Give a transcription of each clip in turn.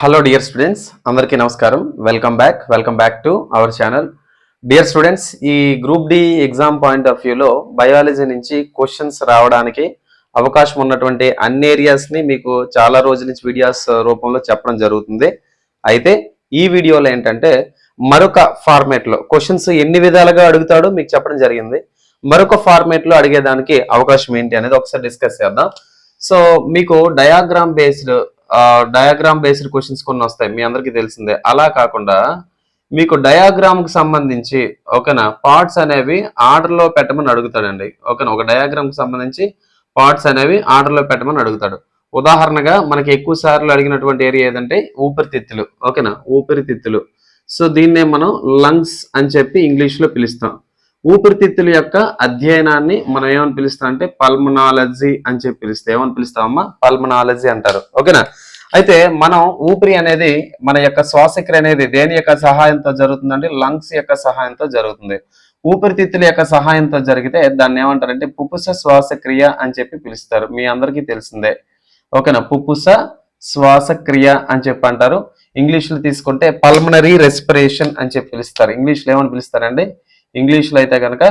Hello dear students అందరికీ నమస్కారం. Welcome back welcome back to our channel dear students ఈ group D exam point of వ్యూలో biology నుంచి questions రావడానికి అవకాశం ఉన్నటువంటి అన్ని ఏరియాస్ని మీకు చాలా రోజుల నుంచి వీడియోస్ రూపంలో చెప్పడం జరుగుతుంది. అయితే ఈ వీడియోలో ఏంటంటే మరొక ఫార్మేట్లో క్వశ్చన్స్ ఎన్ని విధాలుగా అడుగుతాడో మీకు చెప్పడం జరిగింది. మరొక ఫార్మేట్లో అడిగేదానికి అవకాశం ఏంటి అనేది ఒకసారి డిస్కస్ చేద్దాం. సో మీకు diagram based diagram based questions కొన్ని వస్తాయి. మీ అందరికీ తెలిసిందే. అలా కాకుండా మీకు డయాగ్రామ్కి సంబంధించి ఓకేనా పార్ట్స్ అనేవి ఆర్డర్లో పెట్టమని అడుగుతాడండి. ఓకేనా ఒక డయాగ్రామ్కి సంబంధించి పార్ట్స్ అనేవి ఆర్డర్లో పెట్టమని అడుగుతాడు. ఉదాహరణగా మనకి ఎక్కువ సార్లు అడిగినటువంటి ఏరియా ఏదంటే ఊపిరితిత్తులు. ఓకేనా ఊపిరితిత్తులు. సో దీన్నే మనం లంగ్స్ అని చెప్పి ఇంగ్లీష్లో పిలుస్తాం. ఊపిరితిత్తుల యొక్క అధ్యయనాన్ని మనం ఏమని పిలుస్తాం అంటే పల్మనాలజీ అని చెప్పి పిలుస్తాం. ఏమని పిలుస్తామమ్మా? పల్మనాలజీ అంటారు. ఓకేనా? అయితే మనం ఊపిరి అనేది మన యొక్క శ్వాసక్రియ అనేది దేని యొక్క సహాయంతో జరుగుతుందంటే లంగ్స్ యొక్క సహాయంతో జరుగుతుంది. ఊపిరితిత్తుల యొక్క సహాయంతో జరిగితే దాన్ని ఏమంటారంటే పుపుస శ్వాసక్రియ అని చెప్పి పిలుస్తారు. మీ అందరికీ తెలిసిందే. ఓకేనా? పుపుస శ్వాసక్రియ అని చెప్పి అంటారు. ఇంగ్లీష్లో తీసుకుంటే పల్మనరీ రెస్పిరేషన్ అని చెప్పి పిలుస్తారు. ఇంగ్లీష్లో ఏమని పిలుస్తారండి? ఇంగ్లీష్లో అయితే కనుక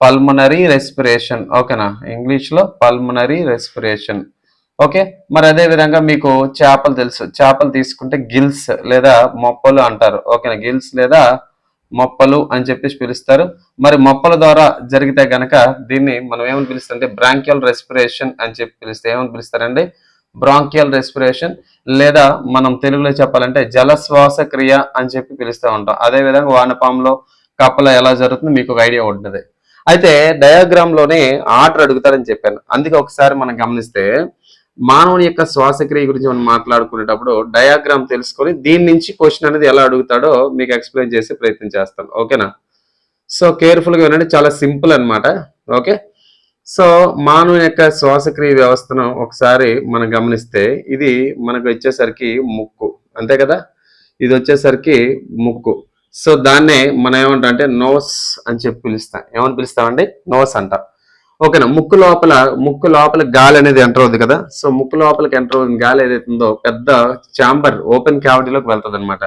పల్మనరీ రెస్పిరేషన్ ఓకేనా? ఇంగ్లీష్లో పల్మనరీ రెస్పిరేషన్ ఓకే? మరి అదే విధంగా మీకు చేపలు తెలుసు. చేపలు తీసుకుంటే గిల్స్ లేదా మొప్పలు అంటారు. ఓకేనా? గిల్స్ లేదా మొప్పలు అని చెప్పేసి పిలుస్తారు. మరి మొప్పల ద్వారా జరిగితే గనక దీన్ని మనం ఏమని పిలుస్తాం అంటే బ్రాంకియల్ రెస్పిరేషన్ అని చెప్పి పిలిస్తే ఏమని పిలుస్తారండి? బ్రాంకియల్ రెస్పిరేషన్ లేదా మనం తెలుగులో చెప్పాలంటే జలశ్వాస క్రియ అని చెప్పి పిలుస్తూ ఉంటాం. అదే విధంగా వానపాములో కప్పల ఎలా జరుగుతుందో మీకు ఒక ఐడియా ఉంటుంది. అయితే డయాగ్రామ్లోనే ఆర్డర్ అడుగుతారని చెప్పాను. అందుకే ఒకసారి మనం గమనిస్తే మానవుని యొక్క శ్వాసక్రియ గురించి మనం మాట్లాడుకునేటప్పుడు డయాగ్రామ్ తెలుసుకొని దీని నుంచి క్వశ్చన్ అనేది ఎలా అడుగుతాడో మీకు ఎక్స్ప్లెయిన్ చేసే ప్రయత్నం చేస్తాను. ఓకేనా సో కేర్ఫుల్గా వినండి. చాలా సింపుల్ అన్నమాట. ఓకే సో మానవుని యొక్క శ్వాసక్రియ వ్యవస్థను ఒకసారి మనం గమనిస్తే ఇది మనకు వచ్చేసరికి ముక్కు. అంతే కదా? ఇది వచ్చేసరికి ముక్కు. సో దాన్నే మనం ఏమంటాం అంటే నోస్ అని చెప్పి పిలుస్తాం. ఏమని పిలుస్తామండి? నోస్ అంటాం. ఓకేనా? ముక్కు లోపల ముక్కు లోపల గాలి అనేది ఎంటర్ అవుతుంది కదా? సో ముక్కు లోపలికి ఎంటర్ అవుతుంది గాలి ఏదైతే ఉందో పెద్ద చాంబర్ ఓపెన్ క్యావిటీలోకి వెళ్తుంది అనమాట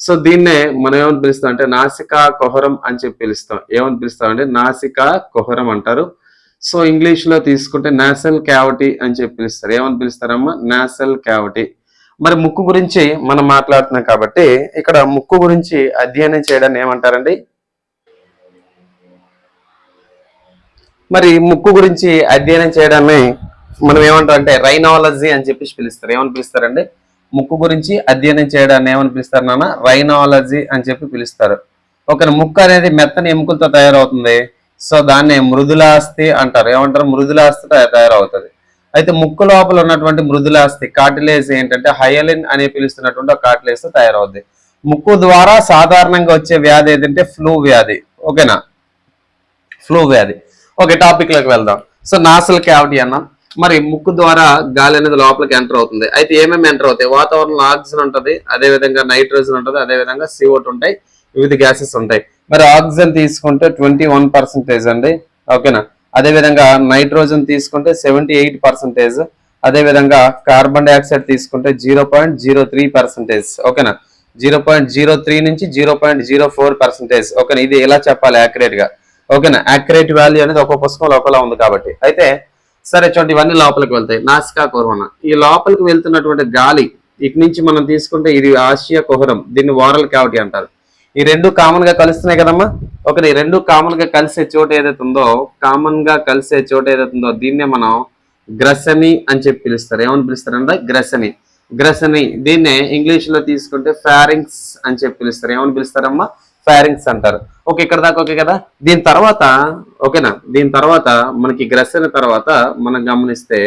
సో దీన్నే మనం ఏమని పిలుస్తాం అంటే నాసికా కుహరం అని చెప్పి పిలుస్తాం. ఏమని పిలుస్తాం అంటే నాసికా కుహరం అంటారు. సో ఇంగ్లీష్లో తీసుకుంటే నాసల్ క్యావిటీ అని చెప్పి పిలుస్తారు. ఏమని పిలుస్తారమ్మా? Nasal cavity. మరి ముక్కు గురించి మనం మాట్లాడుతున్నాం కాబట్టి ఇక్కడ ముక్కు గురించి అధ్యయనం చేయడాన్ని ఏమంటారండి? మరి ముక్కు గురించి అధ్యయనం చేయడాన్ని మనం ఏమంటారు అంటే రైనాలజీ అని చెప్పేసి పిలుస్తారు. ఏమని పిలుస్తారండి? ముక్కు గురించి అధ్యయనం చేయడాన్ని ఏమని పిలుస్తారు నాన్న? రైనాలజీ అని చెప్పి పిలుస్తారు. ఒక ముక్కు అనేది మెత్తని ఎముకలతో తయారవుతుంది. సో దాన్ని మృదులాస్తి అంటారు. ఏమంటారు? మృదులాస్తి తయారవుతుంది. అయితే ముక్కు లోపల ఉన్నటువంటి మృదులాస్తి కార్టిలేజ్ ఏంటంటే హయలిన్ అని పిలుస్తున్నటువంటి ఒక కార్టిలేజ్ తయారవుద్ది. ముక్కు ద్వారా సాధారణంగా వచ్చే వ్యాధి ఏదంటే ఫ్లూ వ్యాధి. ఓకేనా? ఫ్లూ వ్యాధి. ఓకే టాపిక్లోకి వెళ్దాం. సో నాసల్ క్యావిటీ అన్నాం మరి ముక్కు ద్వారా గాలి అనేది లోపలికి ఎంటర్ అవుతుంది. అయితే ఏమేమి ఎంటర్ అవుతాయి? వాతావరణంలో ఆక్సిజన్ ఉంటుంది అదే విధంగా నైట్రోజన్ ఉంటుంది అదే విధంగా సిఓట్ ఉంటాయి వివిధ గ్యాసెస్ ఉంటాయి. మరి ఆక్సిజన్ తీసుకుంటే ట్వంటీ వన్ పర్సెంటేజ్ అండి. ఓకేనా? అదే విధంగా నైట్రోజన్ తీసుకుంటే సెవెంటీ ఎయిట్ పర్సెంటేజ్ అదే విధంగా కార్బన్ డైఆక్సైడ్ తీసుకుంటే zero point zero three percentage ఓకేనా? జీరో పాయింట్ జీరో త్రీ నుంచి zero point zero four percentage ఓకేనా? ఇది ఎలా చెప్పాలి యాక్యురేట్గా ఓకేనా? యాక్యురేట్ వాల్యూ అనేది ఒక్కో పుస్తకం లోపల ఉంది కాబట్టి. అయితే సరే చూడండి ఇవన్నీ లోపలికి వెళ్తాయి. నాసికా కుహరం ఈ లోపలికి వెళ్తున్నటువంటి గాలి ఇటు నుంచి మనం తీసుకుంటే ఇది ఆసియా కుహరం దీన్ని వారల్ క్యావిటీ అంటారు. ఈ రెండు కామన్గా కలుస్తున్నాయి కదమ్మా. ఓకే ఈ రెండు కామన్గా కలిసే చోటు ఏదైతే ఉందో కామన్గా కలిసే చోటు ఏదైతే ఉందో దీన్నే మనం గ్రసని అని చెప్పి పిలుస్తారు. ఏమని పిలుస్తారంటే గ్రసని. గ్రసని దీన్నే ఇంగ్లీష్లో తీసుకుంటే ఫారింగ్స్ అని చెప్పి పిలుస్తారు. ఏమని పిలుస్తారమ్మా? ఫారింగ్స్ అంటారు. ఓకే ఇక్కడ దాకా ఓకే కదా? దీని తర్వాత ఓకేనా? దీని తర్వాత మనకి గ్రసని తర్వాత మనం గమనిస్తే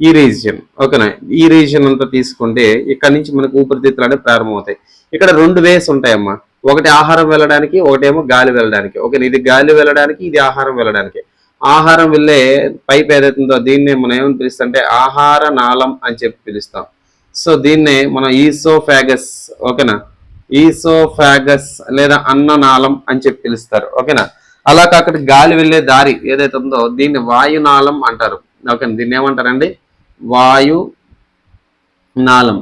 ఈ రీజియన్ ఓకేనా? ఈ రీజియన్ అంతా తీసుకుంటే ఇక్కడ నుంచి మనకు ఊపిరితిత్తులు అనేవి ప్రారంభమవుతాయి. ఇక్కడ రెండు వేస్ ఉంటాయమ్మా. ఒకటి ఆహారం వెళ్ళడానికి ఒకటేమో గాలి వెళ్ళడానికి. ఓకే ఇది గాలి వెళ్ళడానికి ఇది ఆహారం వెళ్ళడానికి. ఆహారం వెళ్ళే పైప్ ఏదైతుందో దీన్నే మనం ఏమని పిలుస్తాం అంటే ఆహార నాళం అని చెప్పి పిలుస్తాం. సో దీన్నే మనం ఈసోఫాగస్ ఓకేనా? ఈసోఫాగస్ లేదా అన్ననాళం అని చెప్పి పిలుస్తారు. ఓకేనా? అలా కాకుండా గాలి వెళ్ళే దారి ఏదైతే ఉందో దీన్ని వాయునాళం అంటారు. ఓకే దీన్ని ఏమంటారండి? వాయు నాళం.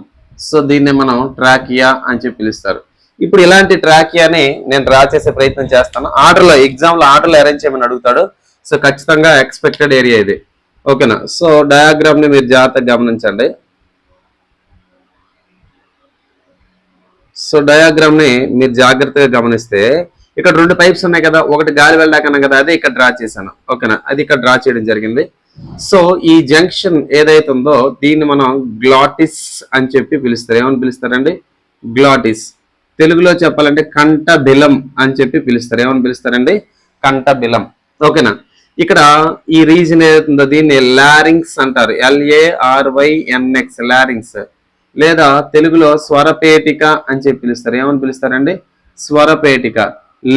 సో దీన్ని మనం ట్రాకియా అని చెప్పి పిలుస్తారు. ఇప్పుడు ఇలాంటి ట్రాకియాని నేను డ్రా చేసే ప్రయత్నం చేస్తాను. ఆర్డర్లో ఎగ్జామ్లో ఆర్డర్లో అరేంజ్ చేయమని అడుగుతాడు. సో ఖచ్చితంగా ఎక్స్పెక్టెడ్ ఏరియా ఇది. ఓకేనా సో డయాగ్రామ్ని మీరు జాగ్రత్తగా గమనించండి. సో డయాగ్రామ్ని మీరు జాగ్రత్తగా గమనిస్తే ఇక్కడ రెండు పైప్స్ ఉన్నాయి కదా ఒకటి గాలి వెళ్ళాకన్నా కదా అదే ఇక్కడ డ్రా చేశాను. ఓకేనా అది ఇక్కడ డ్రా చేయడం జరిగింది. సో ఈ జంక్షన్ ఏదైతే ఉందో దీన్ని మనం గ్లాటిస్ అని చెప్పి పిలుస్తారు. ఏమని పిలుస్తారండి? గ్లాటిస్ తెలుగులో చెప్పాలంటే కంట బిలం అని చెప్పి పిలుస్తారు. ఏమని పిలుస్తారండి? కంట బిలం. ఓకేనా? ఇక్కడ ఈ రీజన్ ఏదైతుందో దీన్ని లారింగ్స్ అంటారు. ఎల్ఏఆర్వైఎన్ఎక్స్ లారింగ్స్. లేదా తెలుగులో స్వరపేటిక అని చెప్పి పిలుస్తారు. ఏమని పిలుస్తారండి? స్వరపేటిక.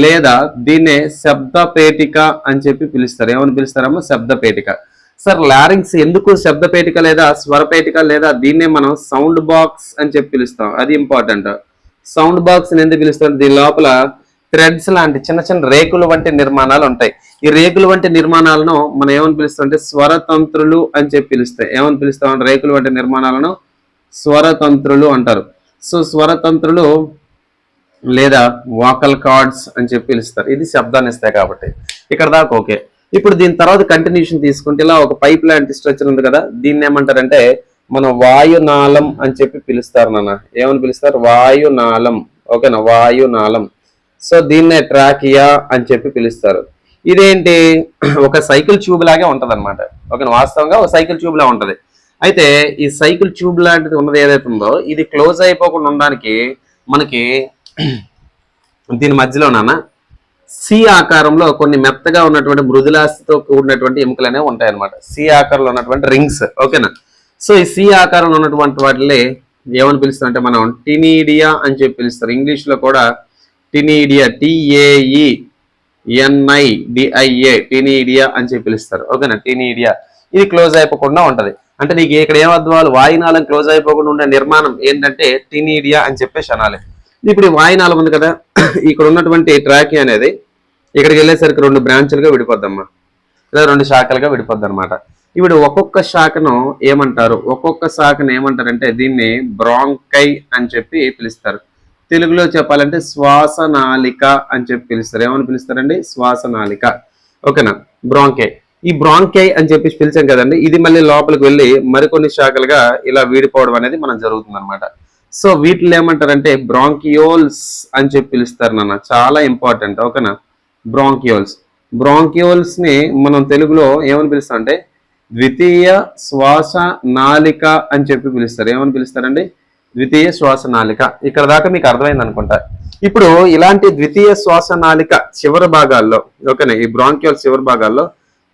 లేదా దీన్నే శబ్దపేటిక అని చెప్పి పిలుస్తారు. ఏమని పిలుస్తారమ్మా? శబ్దపేటిక. సార్ లారింగ్స్ ఎందుకు శబ్దపేటిక లేదా స్వరపేటిక లేదా దీన్నే మనం సౌండ్ బాక్స్ అని చెప్పి పిలుస్తాం. అది ఇంపార్టెంట్. సౌండ్ బాక్స్ ఎందుకు పిలుస్తారు దీని లోపల థ్రెడ్స్ లాంటి చిన్న చిన్న రేకులు వంటి నిర్మాణాలు ఉంటాయి. ఈ రేకులు వంటి నిర్మాణాలను మనం ఏమని పిలుస్తామంటే స్వరతంత్రులు అని చెప్పి పిలుస్తాయి. ఏమని పిలుస్తామంటే రేకులు వంటి నిర్మాణాలను స్వరతంత్రులు అంటారు. సో స్వరతంత్రులు లేదా వాకల్ కార్డ్స్ అని చెప్పి పిలుస్తారు. ఇది శబ్దాన్ని ఇస్తాయి కాబట్టి. ఇక్కడ దాకా ఓకే. ఇప్పుడు దీని తర్వాత కంటిన్యూషన్ తీసుకుంటే ఇలా ఒక పైప్ లాంటి స్ట్రక్చర్ ఉంది కదా దీన్ని ఏమంటారంటే మన వాయునాళం అని చెప్పి పిలుస్తారు నాన్న. ఏమని పిలుస్తారు? వాయునాళం. ఓకేనా? వాయునాళం. సో దీన్నే ట్రాకియా అని చెప్పి పిలుస్తారు. ఇదేంటి? ఒక సైకిల్ ట్యూబ్ లాగే ఉంటుంది అనమాట ఓకేనా? వాస్తవంగా ఒక సైకిల్ ట్యూబ్ లా ఉంటుంది. అయితే ఈ సైకిల్ ట్యూబ్ లాంటిది ఉన్నది ఏదైతే ఉందో ఇది క్లోజ్ అయిపోకుండా ఉండడానికి మనకి దీని మధ్యలో నాన్న సి ఆకారంలో కొన్ని మెత్తగా ఉన్నటువంటి మృదులాస్తితో కూడినటువంటి ఎముకలు అనేవి ఉంటాయి అనమాట సి ఆకారంలో ఉన్నటువంటి రింగ్స్. ఓకేనా? సో ఈ సి ఆకారంలో ఉన్నటువంటి వాటిలే ఏమని పిలుస్తారు అంటే మనం టినీడియా అని చెప్పి పిలుస్తారు. ఇంగ్లీష్లో కూడా టినీడియా టిఏఈ ఎన్ఐ డిఐఏ టినీడియా అని చెప్పి పిలుస్తారు. ఓకేనా? టినీడియా. ఇది క్లోజ్ అయిపోకుండా ఉంటుంది. అంటే నీకు ఇక్కడ ఏమద్వాలు వాయునాళం క్లోజ్ అయిపోకుండా ఉండే నిర్మాణం ఏంటంటే టినీడియా అని చెప్పేసి అనాలి. ఇప్పుడు ఈ వాయునాళం ఉంది కదా ఇక్కడ ఉన్నటువంటి ట్రాకి అనేది ఇక్కడికి వెళ్ళేసరికి రెండు బ్రాంచులుగా విడిపోద్దమ్మా. లేదా రెండు శాఖలుగా విడిపోద్ది అనమాట ఇప్పుడు ఒక్కొక్క శాఖను ఏమంటారు? ఒక్కొక్క శాఖను ఏమంటారంటే దీన్ని బ్రాంకై అని చెప్పి పిలుస్తారు. తెలుగులో చెప్పాలంటే శ్వాసనాళిక అని చెప్పి పిలుస్తారు. ఏమని పిలుస్తారండి? శ్వాసనాళిక. ఓకేనా? బ్రాంకై. ఈ బ్రాంకై అని చెప్పి పిలిచాం కదండి ఇది మళ్ళీ లోపలికి వెళ్ళి మరికొన్ని శాఖలుగా ఇలా వీడిపోవడం అనేది మనం జరుగుతుంది అనమాట సో వీటిలో ఏమంటారంటే బ్రాంకియోల్స్ అని చెప్పి పిలుస్తారు నాన్న. చాలా ఇంపార్టెంట్. ఓకేనా? బ్రాంకియోల్స్. బ్రాంకియోల్స్ని మనం తెలుగులో ఏమని పిలుస్తాం అంటే ద్వితీయ శ్వాస నాళిక అని చెప్పి పిలుస్తారు. ఏమని పిలుస్తారండి? ద్వితీయ శ్వాస నాళిక. ఇక్కడ దాకా మీకు అర్థమైంది అనుకుంటా. ఇప్పుడు ఇలాంటి ద్వితీయ శ్వాస నాళిక చివరి భాగాల్లో ఓకేనా ఈ బ్రాంకియోల్స్ చివరి భాగాల్లో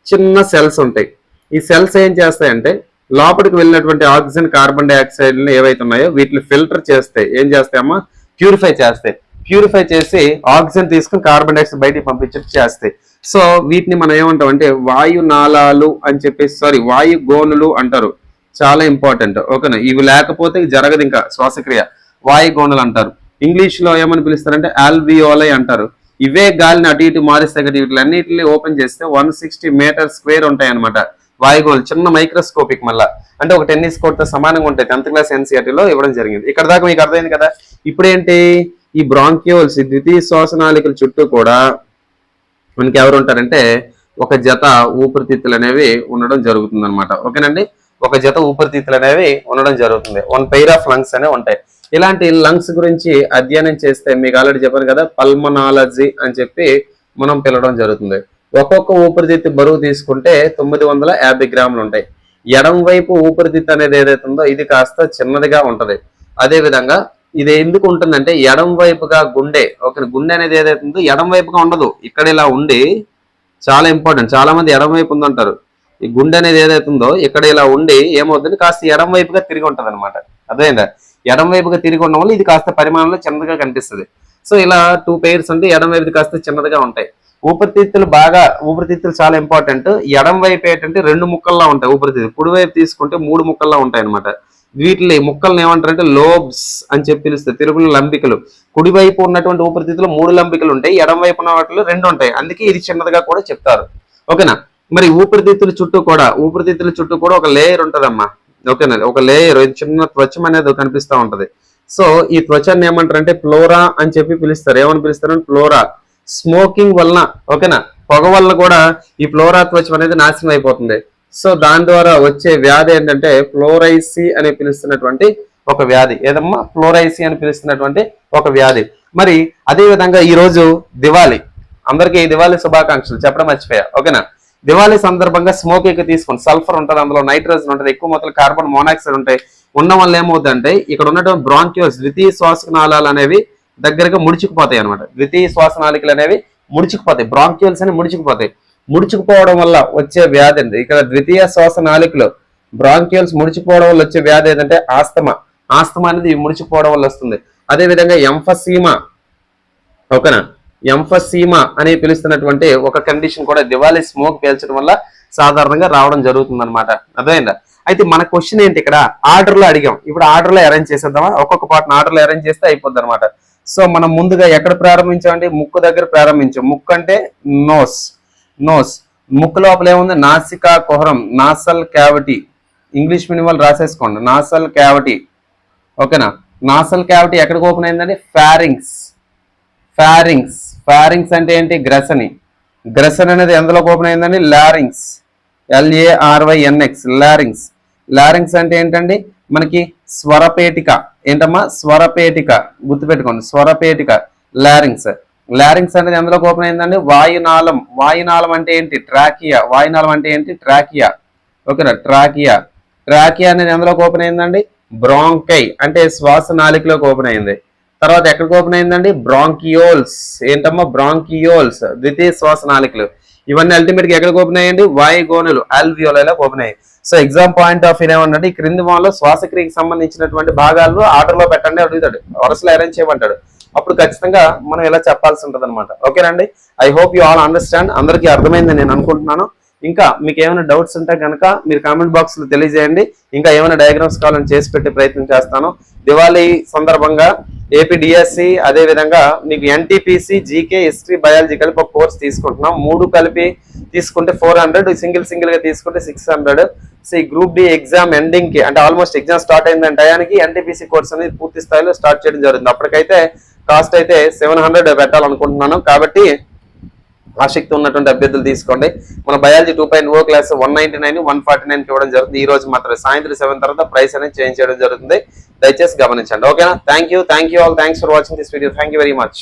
చిన్న సెల్స్ ఉంటాయి. ఈ సెల్స్ ఏం చేస్తాయంటే లోపలికి వెళ్ళినటువంటి ఆక్సిజన్ కార్బన్ డైఆక్సైడ్ ఏవైతే ఉన్నాయో వీటిని ఫిల్టర్ చేస్తాయి. ఏం చేస్తాయమ్మా ప్యూరిఫై చేస్తాయి. ప్యూరిఫై చేసి ఆక్సిజన్ తీసుకుని కార్బన్ డైఆక్సైడ్ బయటికి పంపించేట్టు చేస్తాయి. సో వీటిని మనం ఏమంటాం అంటే వాయు నాళాలు అని చెప్పేసి సారీ వాయు గోనులు అంటారు. చాలా ఇంపార్టెంట్ ఓకేనా? ఇవి లేకపోతే జరగదు ఇంకా శ్వాసక్రియ. వాయు గోనులు అంటారు. ఇంగ్లీష్లో ఏమని పిలుస్తారంటే ఆల్వియోలై అంటారు. ఇవే గాలిని అటు ఇటు మారిస్తే కదా వీటిలన్నిటిని ఓపెన్ చేస్తే వన్ సిక్స్టీ మీటర్ స్క్వేర్ ఉంటాయి అనమాట వాయుగోలు చిన్న మైక్రోస్కోపిక్ మళ్ళా. అంటే ఒక టెన్నిస్ కోర్ట్తో సమానంగా ఉంటాయి. టెన్త్ క్లాస్ ఎన్సీఆర్టీలో ఇవ్వడం జరిగింది. ఇక్కడ దాకా మీకు అర్థమైంది కదా? ఇప్పుడేంటి? ఈ బ్రాంక్యూల్స్ ద్వితీయ శ్వాసనాళికల చుట్టూ కూడా మనకి ఎవరు ఉంటారంటే ఒక జత ఊపిరితిత్తులు అనేవి ఉండడం జరుగుతుంది అనమాట ఓకేనండి? ఒక జత ఊపిరితిత్తులు అనేవి ఉండడం జరుగుతుంది. వన్ పెయిర్ ఆఫ్ లంగ్స్ అనేవి ఉంటాయి. ఇలాంటి లంగ్స్ గురించి అధ్యయనం చేస్తే మీకు ఆల్రెడీ చెప్పాను కదా పల్మనాలజీ అని చెప్పి మనం పిలవడం జరుగుతుంది. ఒక్కొక్క ఊపిరితిత్తు బరువు తీసుకుంటే తొమ్మిది వందల యాభై గ్రాములు ఉంటాయి. ఎడం వైపు ఊపిరితిత్తు అనేది ఏదైతే ఉందో ఇది కాస్త చిన్నదిగా ఉంటది. అదేవిధంగా ఇది ఎందుకు ఉంటుందంటే ఎడం వైపుగా గుండె ఒక గుండె అనేది ఏదైతే ఉందో ఎడం వైపుగా ఉండదు. ఇక్కడ ఇలా ఉండి చాలా ఇంపార్టెంట్ చాలా మంది ఎడం వైపు ఉందంటారు. ఈ గుండె అనేది ఏదైతే ఉందో ఇక్కడ ఇలా ఉండి ఏమవుతుంది? కాస్త ఎడం వైపుగా తిరిగి ఉంటుంది అనమాట అర్థమైందా? ఎడం వైపుగా తిరిగి ఉండడం వల్ల ఇది కాస్త పరిమాణంలో చిన్నదిగా కనిపిస్తుంది. సో ఇలా టూ పెయిర్స్ ఉంటే ఎడం వైపు కాస్త చిన్నదిగా ఉంటాయి. ఊపిరితిత్తులు బాగా ఊపిరితిత్తులు చాలా ఇంపార్టెంట్ ఎడం వైపు ఏంటంటే రెండు ముక్కల్లా ఉంటాయి ఊపిరితిత్తులు. కుడి వైపు తీసుకుంటే మూడు ముక్కల్లా ఉంటాయి అనమాట వీటిని ముక్కల్ని ఏమంటారంటే లోబ్స్ అని చెప్పి పిలుస్తారు. తెలుగులో లంబికలు. కుడివైపు ఉన్నటువంటి ఊపిరితిత్తులు మూడు లంబికలు ఉంటాయి. ఎడం వైపు ఉన్న వాటిలో రెండు ఉంటాయి. అందుకే ఇది చిన్నదిగా కూడా చెప్తారు. ఓకేనా? మరి ఊపిరితిత్తుల చుట్టూ కూడా ఊపిరితిత్తుల చుట్టూ కూడా ఒక లేయర్ ఉంటుందమ్మా. ఓకేనా? ఒక లేయర్ చిన్న త్వచం అనేది కనిపిస్తూ ఉంటది. సో ఈ త్వచాన్ని ఏమంటారంటే ఫ్లోరా అని చెప్పి పిలుస్తారు. ఏమని పిలుస్తారు? ఫ్లోరా. స్మోకింగ్ వలన ఓకేనా? పొగ వల్ల కూడా ఈ ఫ్లోరా త్వచం అనేది నాశనం అయిపోతుంది. సో దాని ద్వారా వచ్చే వ్యాధి ఏంటంటే ఫ్లోరైసీ అని పిలుస్తున్నటువంటి ఒక వ్యాధి. ఏదమ్మా? ఫ్లోరైసీ అని పిలుస్తున్నటువంటి ఒక వ్యాధి. మరి అదేవిధంగా ఈరోజు దివాళీ. అందరికీ దివాళీ శుభాకాంక్షలు. చెప్పడం మర్చిపోయా. ఓకేనా? దివాళీ సందర్భంగా స్మోక్ ఎక్కువ తీసుకోండి. సల్ఫర్ ఉంటుంది అందులో నైట్రోజన్ ఉంటుంది ఎక్కువ మొత్తం కార్బన్ మోనాక్సైడ్ ఉంటాయి. ఉన్న వల్ల ఏమవుతుందంటే ఇక్కడ ఉన్నటువంటి బ్రాంక్యూల్స్ ద్వితీయ శ్వాసనాళాలు అనేవి దగ్గరగా ముడుచుకుపోతాయి అనమాట ద్వితీయ శ్వాసనాళికలు అనేవి ముడుచుకుపోతాయి. బ్రాంక్యూల్స్ అని ముడుచుకుపోతాయి. ముడుచుకుపోవడం వల్ల వచ్చే వ్యాధి అండి ఇక్కడ ద్వితీయ శ్వాస శ్వాసనాళికలు బ్రాంకియల్స్ ముడిచిపోవడం వల్ల వచ్చే వ్యాధి ఏంటంటే ఆస్తమా. ఆస్తమా అనేది ముడిచిపోవడం వల్ల వస్తుంది. అదే విధంగా ఎంఫసీమా. ఓకేనా? ఎంఫసీమా అని పిలుస్తున్నటువంటి ఒక కండిషన్ కూడా దివాళీ స్మోక్ పేల్చడం వల్ల సాధారణంగా రావడం జరుగుతుంది అనమాట అర్థమైందా? అయితే మన క్వశ్చన్ ఏంటి ఇక్కడ? ఆర్డర్లో అడిగాం. ఇప్పుడు ఆర్డర్లో అరేంజ్ చేసేద్దామా? ఒక్కొక్క పాటను ఆర్డర్లో అరేంజ్ చేస్తే అయిపోద్ది అనమాట సో మనం ముందుగా ఎక్కడ ప్రారంభించామంటే ముక్కు దగ్గర ప్రారంభించాం. ముక్కు అంటే నోస్. నోస్. ముక్కు లోపల ఏముంది? నాసికా కుహరం నాసల్ క్యావిటీ. ఇంగ్లీష్ మీడియం వాళ్ళు రాసేసుకోండి. Nasal cavity. ఓకేనా? నాసల్ క్యావిటీ ఎక్కడికి ఓపెన్ అయిందండి? ఫ్యారింగ్స్ ఫ్యారింగ్స్ ఫ్యారింగ్స్ అంటే ఏంటి? గ్రసని. గ్రసన్ అనేది ఎందులోకి ఓపెన్ అయిందండి? లారింగ్స్. ఎల్ఏఆర్వైఎన్ఎక్స్ లారింగ్స్. లారింగ్స్ అంటే ఏంటండి? మనకి స్వరపేటిక. ఏంటమ్మా? స్వరపేటిక. గుర్తుపెట్టుకోండి. స్వరపేటిక. లారింగ్స్. లారింగ్స్ అనేది ఎందులోకి ఓపెన్ అయిందండి? వాయునాళం. వాయునాళం అంటే ఏంటి? ట్రాకియా వాయునాళం అంటే ఏంటి? ట్రాకియా ఓకేనా? ట్రాకియా ట్రాకియా అనేది ఎందులోకి ఓపెన్ అయిందండి? బ్రాంకై అంటే శ్వాస నాలికలోకి ఓపెన్ అయింది. తర్వాత ఎక్కడికి ఓపెన్ అయిందండి? బ్రాంకియోల్స్ ఏంటమ్మా? బ్రాంకియోల్స్ ద్వితీయ శ్వాస నాలికలు ఇవన్నీ అల్టిమేట్గా ఎక్కడికి ఓపెన్ అయ్యండి వాయుగోనులు ఆల్వియోలలో ఓపెన్ అయ్యాయి. So exam point of view ఏమంటే ఈ క్రింది శ్వాసక్రియకి సంబంధించినటువంటి భాగాలు ఆర్డర్లో పెట్టండి అడుగుతాడు. వరుసలో అరేంజ్ చేయమంటాడు. అప్పుడు ఖచ్చితంగా మనం ఇలా చెప్పాల్సి ఉంటుంది అనమాట ఓకేనండి? I hope you all understand అందరికీ అర్థమైందని నేను అనుకుంటున్నాను. ఇంకా మీకు ఏమైనా డౌట్స్ ఉంటే కనుక మీరు కామెంట్ బాక్స్లో తెలియజేయండి. ఇంకా ఏమైనా డయాగ్రామ్స్ కావాలని చేసి పెట్టే ప్రయత్నం చేస్తాను. దివాళీ సందర్భంగా ఏపీడిఎస్సి అదేవిధంగా మీకు ఎన్టీపీసీ జీకే హిస్టరీ బయాలజీ కలిపి ఒక కోర్స్ తీసుకుంటున్నాం. మూడు కలిపి తీసుకుంటే ఫోర్ హండ్రెడ్ సింగిల్ సింగిల్గా తీసుకుంటే సిక్స్ హండ్రెడ్ సో ఈ గ్రూప్ డి ఎగ్జామ్ ఎండింగ్కి అంటే ఆల్మోస్ట్ ఎగ్జామ్ స్టార్ట్ అయిందంటే టయానికి ఎన్టీపీసీ కోర్స్ అనేది పూర్తి స్థాయిలో స్టార్ట్ చేయడం జరుగుతుంది. అప్పటికైతే కాస్ట్ అయితే సెవెన్ హండ్రెడ్ పెట్టాలనుకుంటున్నాను. కాబట్టి ఆసక్తి ఉన్నటువంటి అభ్యర్థులు తీసుకోండి. మన biology two point O class one ninety nine one forty nine ఇవ్వడం జరుగుతుంది. ఈ రోజు మాత్రం సాయంత్రం సెవెన్ తర్వాత ప్రైస్ అనేది చేంజ్ చేయడం జరుగుతుంది. దయచేసి గమనించండి. ఓకేనా? Thank you thank you all thanks for watching this video thank you very much